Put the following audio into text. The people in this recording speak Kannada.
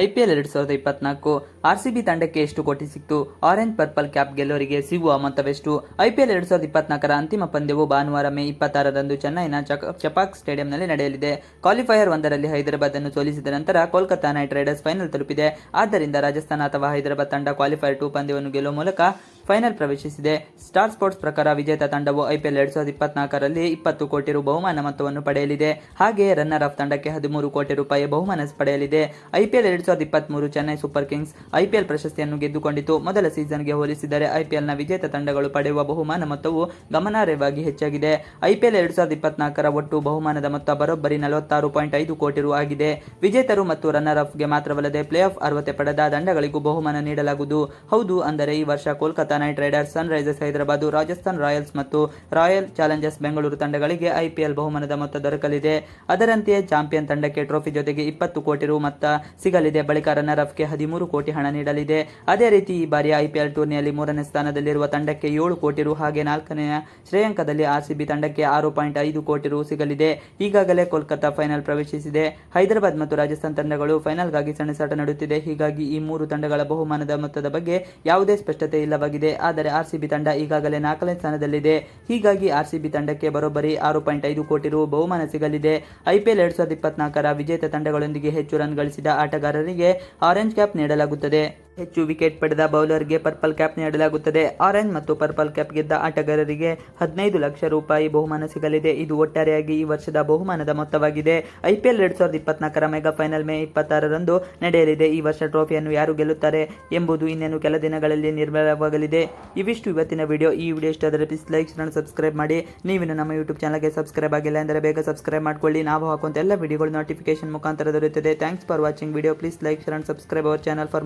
ಐಪಿಎಲ್ ಎರಡು ಸಾವಿರದ ಇಪ್ಪತ್ನಾಲ್ಕು ಆರ್ ಸಿ ಬಿ ತಂಡಕ್ಕೆ ಎಷ್ಟು ಕೋಟಿ ಸಿಕ್ತು? ಆರೆಂಜ್ ಪರ್ಪಲ್ ಕ್ಯಾಪ್ ಗೆಲ್ಲೋರಿಗೆ ಸಿಗುವ ಮೊತ್ತವೆಷ್ಟು? ಐಪಿಎಲ್ ಎರಡು ಸಾವಿರದ ಇಪ್ಪತ್ನಾಲ್ಕರ ಅಂತಿಮ ಪಂದ್ಯವು ಭಾನುವಾರ ಮೇ ಇಪ್ಪತ್ತಾರರಂದು ಚೆನ್ನೈನ ಚಪಾಕ್ ಸ್ಟೇಡಿಯಂನಲ್ಲಿ ನಡೆಯಲಿದೆ. ಕ್ವಾಲಿಫೈಯರ್ ಒಂದರಲ್ಲಿ ಹೈದರಾಬಾದ್ ಅನ್ನು ಸೋಲಿಸಿದ ನಂತರ ಕೋಲ್ಕತ್ತಾ ನೈಟ್ ರೈಡರ್ಸ್ ಫೈನಲ್ ತಲುಪಿದೆ. ಆದ್ದರಿಂದ ರಾಜಸ್ಥಾನ ಅಥವಾ ಹೈದರಾಬಾದ್ ತಂಡ ಕ್ವಾಲಿಫೈಯರ್ ಟೂ ಪಂದ್ಯವನ್ನು ಗೆಲ್ಲುವ ಮೂಲಕ ಫೈನಲ್ ಪ್ರವೇಶಿಸಿದೆ. ಸ್ಟಾರ್ ಸ್ಪೋರ್ಟ್ಸ್ ಪ್ರಕಾರ ವಿಜೇತ ತಂಡವು ಐಪಿಎಲ್ ಎರಡ್ ಸಾವಿರದ ಇಪ್ಪತ್ನಾಲ್ಕರಲ್ಲಿ ಇಪ್ಪತ್ತು ಕೋಟಿ ರು ಬಹುಮಾನ ಮೊತ್ತವನ್ನು ಪಡೆಯಲಿದೆ. ಹಾಗೆ ರನ್ನರ್ ಅಪ್ ತಂಡಕ್ಕೆ ಹದಿಮೂರು ಕೋಟಿ ರೂಪಾಯಿ ಬಹುಮಾನ ಪಡೆಯಲಿದೆ. ಐಪಿಎಲ್ ಎರಡ್ ಸಾವಿರದ ಇಪ್ಪತ್ಮೂರು ಚೆನ್ನೈ ಸೂಪರ್ ಕಿಂಗ್ಸ್ ಐಪಿಎಲ್ ಪ್ರಶಸ್ತಿಯನ್ನು ಗೆದ್ದುಕೊಂಡಿತು. ಮೊದಲ ಸೀಸನ್ಗೆ ಹೋಲಿಸಿದರೆ ಐಪಿಎಲ್ನ ವಿಜೇತ ತಂಡಗಳು ಪಡೆಯುವ ಬಹುಮಾನ ಮೊತ್ತವು ಗಮನಾರ್ಹವಾಗಿ ಹೆಚ್ಚಾಗಿದೆ. ಐಪಿಎಲ್ ಎರಡ್ ಸಾವಿರದ ಇಪ್ಪತ್ನಾಲ್ಕರ ಒಟ್ಟು ಬಹುಮಾನದ ಮೊತ್ತ ಬರೋಬ್ಬರಿ ನಲವತ್ತಾರು ಪಾಯಿಂಟ್ ಐದು ಕೋಟಿ ರು ಆಗಿದೆ. ವಿಜೇತರು ಮತ್ತು ರನ್ನರ್ ಅಪ್ಗೆ ಮಾತ್ರವಲ್ಲದೆ ಪ್ಲೇ ಆಫ್ ಅರ್ಹತೆ ಪಡೆದ ತಂಡಗಳಿಗೂ ಬಹುಮಾನ ನೀಡಲಾಗುವುದು. ಹೌದು, ಅಂದರೆ ಈ ವರ್ಷ Kolkata Knight Riders Sunrisers Hyderabad Rajasthan Royals ಮತ್ತು ರಾಯಲ್ ಚಾಲೆಂಜರ್ಸ್ ಬೆಂಗಳೂರು ತಂಡಗಳಿಗೆ ಐಪಿಎಲ್ ಬಹುಮಾನದ ಮೊತ್ತ ದೊರಕಲಿದೆ. ಅದರಂತೆಯೇ ಚಾಂಪಿಯನ್ ತಂಡಕ್ಕೆ ಟ್ರೋಫಿ ಜೊತೆಗೆ ಇಪ್ಪತ್ತು ಕೋಟಿ ರು ಮೊತ್ತ ಸಿಗಲಿದೆ. ಬಳಿಕ ರನ್ನರ್ ಅಪ್ಗೆ ಹದಿಮೂರು ಕೋಟಿ ಹಣ ನೀಡಲಿದೆ. ಅದೇ ರೀತಿ ಈ ಬಾರಿ ಐಪಿಎಲ್ ಟೂರ್ನಿಯಲ್ಲಿ ಮೂರನೇ ಸ್ಥಾನದಲ್ಲಿರುವ ತಂಡಕ್ಕೆ ಏಳು ಕೋಟಿ ರು ಹಾಗೆ ನಾಲ್ಕನೆಯ ಶ್ರೇಯಾಂಕದಲ್ಲಿ ಆರ್ಸಿಬಿ ತಂಡಕ್ಕೆ ಆರು ಪಾಯಿಂಟ್ ಐದು ಕೋಟಿ ರು ಸಿಗಲಿದೆ. ಈಗಾಗಲೇ ಕೋಲ್ಕತ್ತಾ ಫೈನಲ್ ಪ್ರವೇಶಿಸಿದೆ. ಹೈದರಾಬಾದ್ ಮತ್ತು ರಾಜಸ್ಥಾನ್ ತಂಡಗಳು ಫೈನಲ್ಗಾಗಿ ಸೆಣಸಾಟ ನಡೆಯುತ್ತಿದೆ. ಹೀಗಾಗಿ ಈ ಮೂರು ತಂಡಗಳ ಬಹುಮಾನದ ಮೊತ್ತದ ಬಗ್ಗೆ ಯಾವುದೇ ಸ್ಪಷ್ಟತೆ ಇಲ್ಲವಾಗಿದೆ. ಆದರೆ ಆರ್ಸಿಬಿ ತಂಡ ಈಗಾಗಲೇ ನಾಲ್ಕನೇ ಸ್ಥಾನದಲ್ಲಿದೆ. ಹೀಗಾಗಿ ಆರ್ಸಿಬಿ ತಂಡಕ್ಕೆ ಬರೋಬ್ಬರಿ ಆರು ಪಾಯಿಂಟ್ ಐದು ಕೋಟಿ ರು ಬಹುಮಾನ ಸಿಗಲಿದೆ. ಐಪಿಎಲ್ ಎರಡ್ ಸಾವಿರದ ಇಪ್ಪತ್ನಾಲ್ಕರ ವಿಜೇತ ತಂಡಗಳೊಂದಿಗೆ ಹೆಚ್ಚು ರನ್ ಗಳಿಸಿದ ಆಟಗಾರರಿಗೆ ಆರೆಂಜ್ ಕ್ಯಾಪ್ ನೀಡಲಾಗುತ್ತದೆ. ಹೆಚ್ಚು ವಿಕೆಟ್ ಪಡೆದ ಬೌಲರ್ಗೆ ಪರ್ಪಲ್ ಕ್ಯಾಪ್ ನೀಡಲಾಗುತ್ತದೆ. ಆರೆಂಜ್ ಮತ್ತು ಪರ್ಪಲ್ ಕ್ಯಾಪ್ ಗೆದ್ದ ಆಟಗಾರರಿಗೆ ಹದಿನೈದು ಲಕ್ಷ ರೂಪಾಯಿ ಬಹುಮಾನ ಸಿಗಲಿದೆ. ಇದು ಒಟ್ಟಾರೆಯಾಗಿ ಈ ವರ್ಷದ ಬಹುಮಾನದ ಮೊತ್ತವಾಗಿದೆ. ಐಪಿಎಲ್ ಎರಡ್ ಸಾವಿರದ ಇಪ್ಪತ್ನಾಲ್ಕರ ಮೆಗಾ ಫೈನಲ್ ಮೇ ಇಪ್ಪತ್ತಾರರಂದು ನಡೆಯಲಿದೆ. ಈ ವರ್ಷ ಟ್ರೋಫಿಯನ್ನು ಯಾರು ಗೆಲ್ಲುತ್ತಾರೆ ಎಂಬುದು ಇನ್ನೇನು ಕೆಲ ದಿನಗಳಲ್ಲಿ ನಿರ್ಧಾರವಾಗಲಿದೆ ಇವಿಷ್ಟು ಇವತ್ತಿನ ವಿಡಿಯೋ. ಈ ವಿಡಿಯೋ ಇಷ್ಟ ಆದರೆ ಪ್ಲೀಸ್ ಲೈಕ್ ಸಬ್ಸ್ಕ್ರೈಬ್ ಮಾಡಿ. ನೀವಿನ್ನು ನಮ್ಮ ಯೂಟ್ಯೂಬ್ ಚಾನಲ್ಗೆ ಸಬ್ಸ್ಕ್ರೈಬ್ ಆಗಿಲ್ಲ ಅಂದರೆ ಬೇಗ ಸಬ್ಸ್ಕ್ರೈಬ್ ಮಾಡ್ಕೊಳ್ಳಿ. ನಾವು ಹಾಕುವಂತ ಎಲ್ಲ ವಿಡಿಯೋಗಳು ನೋಟಿಫಿಕೇಶನ್ ಮುಖಾಂತರ ದೊರೆಯುತ್ತದೆ. Thanks for watching video please like share and subscribe our channel for